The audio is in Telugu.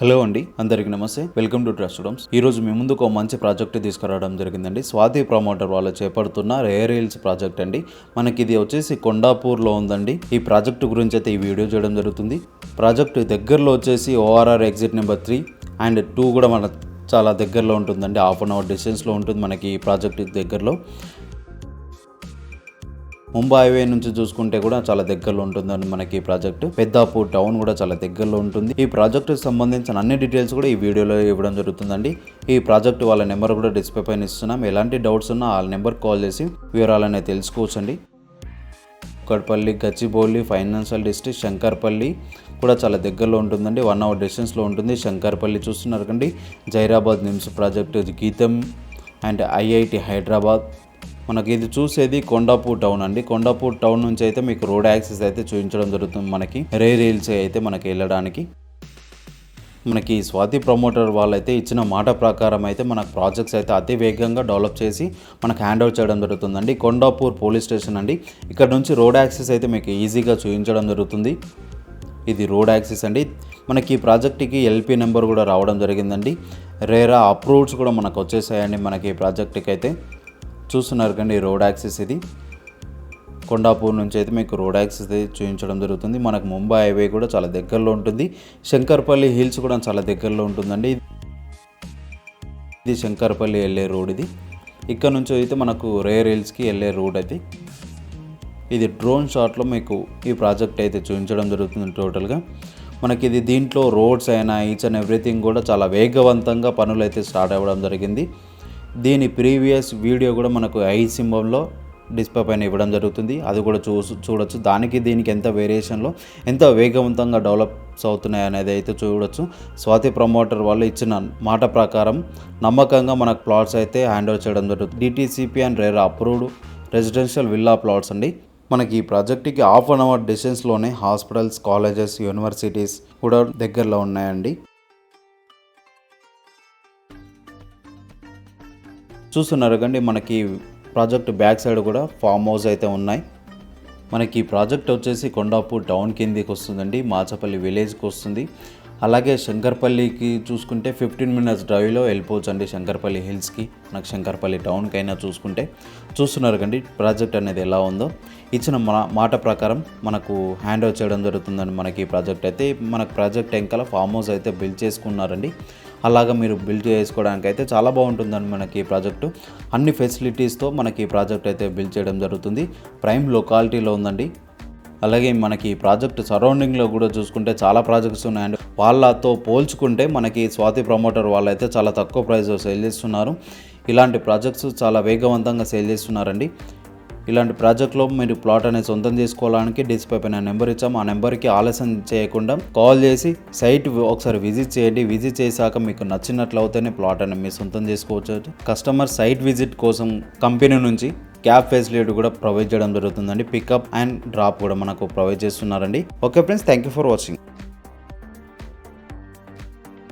హలో అండి అందరికీ నమస్తే. వెల్కమ్ టు ట్రస్ట్ స్టూడెంట్స్ ఈ రోజు మీ ముందుకు ఒక మంచి ప్రాజెక్ట్ తీసుకురావడం జరిగిందండి. స్వాతి ప్రమోటర్ వాళ్ళు చేపడుతున్న రేర్ హిల్స్ ప్రాజెక్ట్ అండి. మనకి ఇది వచ్చేసి కొండాపూర్లో ఉందండి. ఈ ప్రాజెక్ట్ గురించి అయితే ఈ వీడియో చేయడం జరుగుతుంది. ప్రాజెక్ట్ దగ్గరలో వచ్చేసి ORR exit number three and two కూడా మన చాలా దగ్గరలో ఉంటుందండి. హాఫ్ అన్ అవర్ డిస్టెన్స్లో ఉంటుంది మనకి ఈ ప్రాజెక్ట్ దగ్గరలో. ముంబై హైవే నుంచి చూసుకుంటే కూడా చాలా దగ్గరలో ఉంటుందండి మనకి ఈ ప్రాజెక్ట్. పెద్దాపూర్ టౌన్ కూడా చాలా దగ్గరలో ఉంటుంది. ఈ ప్రాజెక్ట్ సంబంధించిన అన్ని డీటెయిల్స్ కూడా ఈ వీడియోలో ఇవ్వడం జరుగుతుందండి. ఈ ప్రాజెక్ట్ వాళ్ళ నెంబర్ కూడా డిస్ప్లే పైన ఇస్తున్నాం. ఎలాంటి డౌట్స్ ఉన్నా వాళ్ళ నెంబర్ కాల్ చేసి వివరాలనే తెలుసుకోవచ్చండి. కుక్కడపల్లి గచ్చిబౌలి ఫైనాన్షియల్ డిస్ట్రిక్ట్ శంకర్పల్లి కూడా చాలా దగ్గరలో ఉంటుందండి. వన్ అవర్ డిస్టెన్స్లో ఉంటుంది. శంకర్పల్లి చూస్తున్నారు కండి. Zaheerabad NIMS project GITAM and IIT Hyderabad. మనకి ఇది చూసేది కొండాపూర్ టౌన్ అండి. కొండాపూర్ టౌన్ నుంచి అయితే మీకు రోడ్ యాక్సెస్ అయితే చూపించడం జరుగుతుంది మనకి. రే రీల్స్ అయితే మనకి వెళ్ళడానికి. మనకి స్వాతి ప్రమోటర్ వాళ్ళైతే ఇచ్చిన మాట ప్రకారం అయితే మన ప్రాజెక్ట్స్ అయితే అతి వేగంగా డెవలప్ చేసి మనకు హ్యాండ్ ఓవర్ చేయడం జరుగుతుందండి. కొండాపూర్ పోలీస్ స్టేషన్ అండి. ఇక్కడ నుంచి రోడ్ యాక్సెస్ అయితే మీకు ఈజీగా చూపించడం జరుగుతుంది. ఇది రోడ్ యాక్సెస్ అండి. మనకి ఈ ప్రాజెక్ట్కి ఎల్పి నెంబర్ కూడా రావడం జరిగిందండి. రేరా అప్రూవ్స్ కూడా మనకు వచ్చేసాయండి మనకి ఈ ప్రాజెక్ట్కి అయితే. చూస్తున్నారు కండి రోడ్ యాక్సెస్ ఇది. కొండాపూర్ నుంచి అయితే మీకు రోడ్ యాక్సెస్ అయితే చూపించడం జరుగుతుంది. మనకు ముంబై హైవే కూడా చాలా దగ్గరలో ఉంటుంది. శంకర్పల్లి హిల్స్ కూడా చాలా దగ్గరలో ఉంటుందండి. ఇది శంకర్పల్లి వెళ్ళే రోడ్ ఇది. ఇక్కడ నుంచి అయితే మనకు రేర్ హిల్స్కి వెళ్ళే రోడ్ అయితే ఇది డ్రోన్ షాట్లో మీకు ఈ ప్రాజెక్ట్ అయితే చూపించడం జరుగుతుంది టోటల్గా. మనకి ఇది దీంట్లో రోడ్స్ అయినా ఈచ్ అండ్ ఎవ్రీథింగ్ కూడా చాలా వేగవంతంగా పనులు అయితే స్టార్ట్ అవ్వడం జరిగింది. దీని ప్రీవియస్ వీడియో కూడా మనకు ఐ సింబంలో డిస్ప్లే పైన ఇవ్వడం జరుగుతుంది. అది కూడా చూ చూడొచ్చు. దానికి దీనికి ఎంత వేరియేషన్లో ఎంత వేగవంతంగా డెవలప్స్ అవుతున్నాయి అనేది అయితే చూడొచ్చు. స్వాతి ప్రమోటర్ వాళ్ళు ఇచ్చిన మాట ప్రకారం నమ్మకంగా మనకు ప్లాట్స్ అయితే హ్యాండ్ ఓవర్ చేయడం జరుగుతుంది. DTCP and RERA approved residential villa plots అండి. మనకి ఈ ప్రాజెక్ట్కి హాఫ్ అన్ అవర్ డిస్టెన్స్లోనే హాస్పిటల్స్ కాలేజెస్ యూనివర్సిటీస్ కూడా దగ్గరలో ఉన్నాయండి. చూస్తున్నారు కండి మనకి ప్రాజెక్ట్ బ్యాక్ సైడ్ కూడా ఫామ్ హౌస్ అయితే ఉన్నాయి. మనకి ఈ ప్రాజెక్ట్ వచ్చేసి కొండాపూర్ టౌన్ కిందికి వస్తుందండి మాచపల్లి విలేజ్కి వస్తుంది. అలాగే శంకర్పల్లికి చూసుకుంటే ఫిఫ్టీన్ మినిట్స్ డ్రైవ్లో వెళ్ళిపోవచ్చు అండి శంకర్పల్లి హిల్స్కి మనకు శంకర్పల్లి టౌన్కైనా అయినా చూసుకుంటే. చూస్తున్నారు కండి ప్రాజెక్ట్ అనేది ఎలా ఉందో. ఇచ్చిన మా మాట ప్రకారం మనకు హ్యాండ్ ఓవర్ చేయడం జరుగుతుందండి మనకి ఈ ప్రాజెక్ట్ అయితే. మనకు ప్రాజెక్ట్ వెంకల ఫామ్ హౌస్ అయితే బిల్డ్ చేసుకున్నారండి. అలాగా మీరు బిల్డ్ చేసుకోవడానికి అయితే చాలా బాగుంటుందండి మనకి ఈ ప్రాజెక్టు. అన్ని ఫెసిలిటీస్తో మనకి ఈ ప్రాజెక్ట్ అయితే బిల్డ్ చేయడం జరుగుతుంది. ప్రైమ్ లొకాలిటీలో ఉందండి. అలాగే మనకి ఈ ప్రాజెక్ట్ సరౌండింగ్లో కూడా చూసుకుంటే చాలా ప్రాజెక్ట్స్ ఉన్నాయండి. వాళ్ళతో పోల్చుకుంటే మనకి స్వాతి ప్రమోటర్ వాళ్ళైతే చాలా తక్కువ ప్రైస్ సేల్ చేస్తున్నారు. ఇలాంటి ప్రాజెక్ట్స్ చాలా వేగవంతంగా సేల్ చేస్తున్నారండి. ఇలాంటి ప్రాజెక్ట్లో మీరు ప్లాట్ అనేది సొంతం చేసుకోవడానికి డిస్ప్లే పైన నెంబర్ ఇచ్చాము. ఆ నెంబర్కి ఆలస్యం చేయకుండా కాల్ చేసి సైట్ ఒకసారి విజిట్ చేయండి. విజిట్ చేశాక మీకు నచ్చినట్లు అవుతేనే ప్లాట్ అనేది మీరు సొంతం చేసుకోవచ్చు. కస్టమర్ సైట్ విజిట్ కోసం కంపెనీ నుంచి క్యాబ్ ఫెసిలిటీ కూడా ప్రొవైడ్ చేయడం జరుగుతుందండి. పికప్ అండ్ డ్రాప్ కూడా మనకు ప్రొవైడ్ చేస్తున్నారండి. Okay friends thank you for watching.